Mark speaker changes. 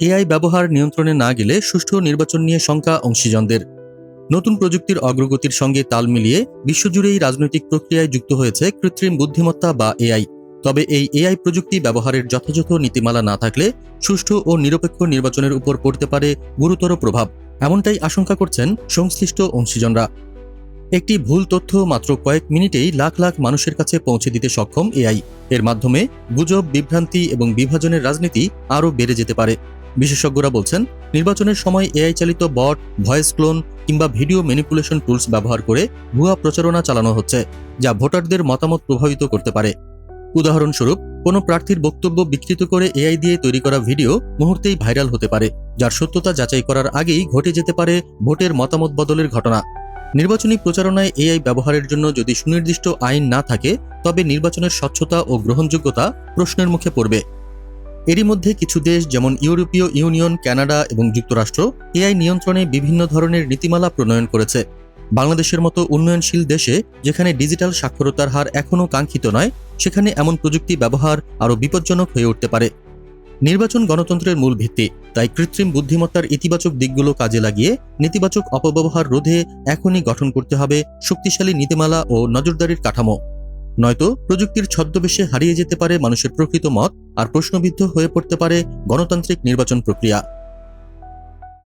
Speaker 1: AI ব্যবহার নিয়ন্ত্রণে না গেলে সুষ্ঠু নির্বাচন নিয়ে শঙ্কা অংশীজনদের। নতুন প্রযুক্তির অগ্রগতির সঙ্গে তাল মিলিয়ে বিশ্বজুড়েই রাজনৈতিক প্রক্রিয়ায় যুক্ত হয়েছে কৃত্রিম বুদ্ধিমত্তা বা এআই। তবে এই এআই প্রযুক্তি ব্যবহারের যথাযথ নীতিমালা না থাকলে সুষ্ঠু ও নিরপেক্ষ নির্বাচনের উপর পড়তে পারে গুরুতর প্রভাব, এমনটাই আশঙ্কা করছেন সংশ্লিষ্ট অংশীজনরা। একটি ভুল তথ্য মাত্র কয়েক মিনিটেই লাখ লাখ মানুষের কাছে পৌঁছে দিতে সক্ষম এআই। এর মাধ্যমে গুজব, বিভ্রান্তি এবং বিভাজনের রাজনীতি আরও বেড়ে যেতে পারে। বিশেষজ্ঞরা বলছেন, নির্বাচনের সময় এআই চালিত বট, ভয়েস ক্লোন কিংবা ভিডিও ম্যানিপুলেশন টুলস ব্যবহার করে ভুয়া প্রচারণা চালানো হচ্ছে, যা ভোটারদের মতামত প্রভাবিত করতে পারে। উদাহরণস্বরূপ, কোনো প্রার্থীর বক্তব্য বিকৃত করে এআই দিয়ে তৈরি করা ভিডিও মুহূর্তেই ভাইরাল হতে পারে, যার সত্যতা যাচাই করার আগেই ঘটে যেতে পারে ভোটের মতামত বদলের ঘটনা। নির্বাচনী প্রচারণায় এআই ব্যবহারের জন্য যদি সুনির্দিষ্ট আইন না থাকে, তবে নির্বাচনের স্বচ্ছতা ও গ্রহণযোগ্যতা প্রশ্নের মুখে পড়বে। এরই মধ্যে কিছু দেশ যেমন ইউরোপীয় ইউনিয়ন, কানাডা এবং যুক্তরাষ্ট্র এআই নিয়ন্ত্রণে বিভিন্ন ধরনের নীতিমালা প্রণয়ন করেছে। বাংলাদেশের মতো উন্নয়নশীল দেশে যেখানে ডিজিটাল সাক্ষরতার হার এখনও কাঙ্ক্ষিত নয়, সেখানে এমন প্রযুক্তি ব্যবহার আরও বিপজ্জনক হয়ে উঠতে পারে। নির্বাচন গণতন্ত্রের মূল ভিত্তি, তাই কৃত্রিম বুদ্ধিমত্তার ইতিবাচক দিকগুলো কাজে লাগিয়ে নেতিবাচক অপব্যবহার রোধে এখনই গঠন করতে হবে শক্তিশালী নীতিমালা ও নজরদারির কাঠামো। নয়তো প্রযুক্তির ছদ্মবেশে হারিয়ে যেতে পারে মানুষের প্রকৃত মত আর প্রশ্নবিদ্ধ হয়ে পড়তে পারে গণতান্ত্রিক নির্বাচন প্রক্রিয়া।